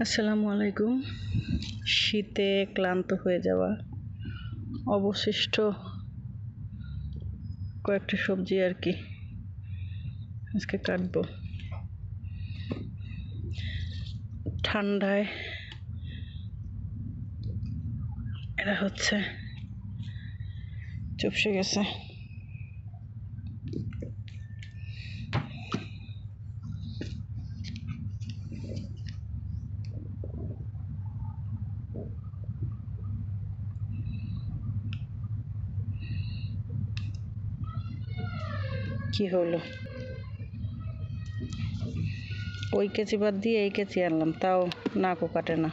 আসসালামু আলাইকুম। শীতে ক্লান্ত হয়ে যাওয়া, অবশিষ্ট কয়েকটা সবজি আর কি আজকে কাটবো। ঠান্ডায় এরা হচ্ছে চুপসে গেছে। কি হলো? ওই কেচি বাদ দিয়ে এই কেচি আনলাম, তাও নাকও কাটে না।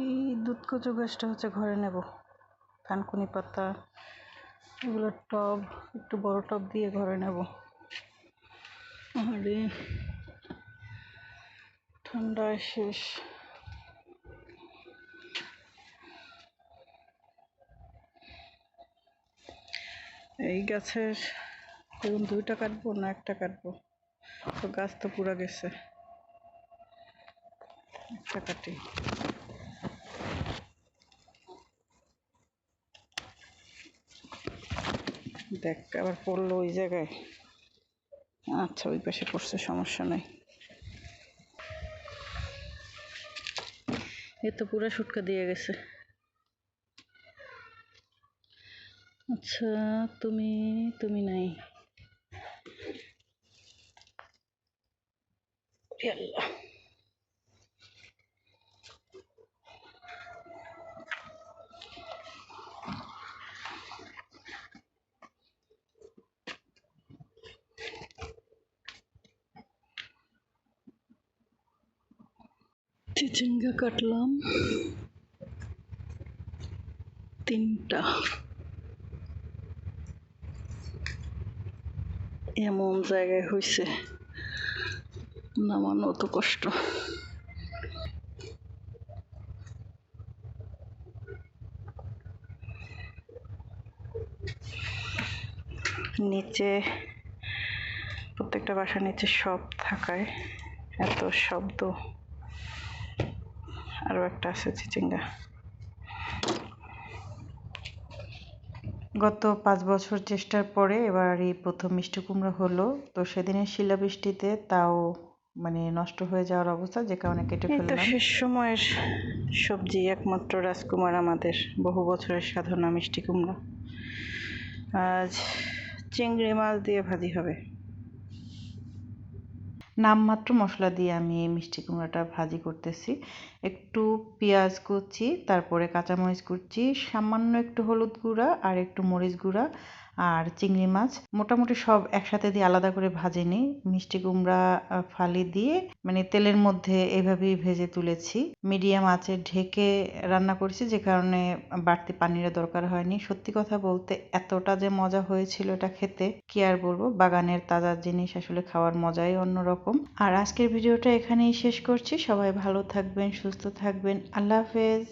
এই দুধ কচু গাছটা হচ্ছে ঘরে নেব। থানকুনি পাতা, এগুলো টব, একটু বড় টব দিয়ে ঘরে নেব। আরে, ঠান্ডায় শেষ। এই গাছের, দেখুন, দুইটা কাটবো না একটা কাটবো? তো গাছ তো পুরা গেছে। একটা কাটি। দেখ, আবার পড়ল ওই জায়গায়। আচ্ছা ওই পাশে পড়ছে, সমস্যা নাই। এ তো পুরো সুটকা দিয়ে গেছে। আচ্ছা তুমি তুমি নাই। আল্লাহ চিচিঙ্গা কাটলাম। তিনটা। এমন জায়গায় হয়েছে নামানো তো কষ্ট। নিচে, প্রত্যেকটা বাসার নিচে সব থাকায় এত শব্দ। আরও একটা আছে চিচিঙ্গা। গত পাঁচ বছর চেষ্টার পরে এবার এই প্রথম মিষ্টি কুমড়া হলো। তো সেদিনের শিলাবৃষ্টিতে তাও মানে নষ্ট হয়ে যাওয়ার অবস্থা যে কারণে কেটে ফেললাম। শেষ সময়ের সবজি একমাত্র রাজকুমার আমাদের বহু বছরের সাধনা মিষ্টি কুমড়া। আজ চিংড়ি মাছ দিয়ে ভাজি হবে। নামমাত্র মশলা দিয়ে আমি এই মিষ্টি কুমড়াটা ভাজি করতেছি। একটু পেঁয়াজ কুচি, তারপরে কাঁচামরিচ কুচি, সামান্য একটু হলুদ গুঁড়া আর একটু মরিচ গুঁড়া আর চিংড়ি মাছ মোটামুটি সব একসাথে দিয়ে আলাদা করে ভাজে নিই। মিষ্টি কুমড়া ফালি দিয়ে মানে তেলের মধ্যে এভাবেই ভেজে তুলেছি। মিডিয়াম আঁচে ঢেকে রান্না করেছি, যে কারণে বাড়তি পানির দরকার হয়নি। সত্যি কথা বলতে এতটা যে মজা হয়েছিল এটা খেতে, কি আর বলব? বাগানের তাজা জিনিস আসলে খাওয়ার মজাই অন্যরকম। আর আজকের ভিডিওটা এখানেই শেষ করছি। সবাই ভালো থাকবেন, সুস্থ থাকবেন। আল্লাহ হাফেজ।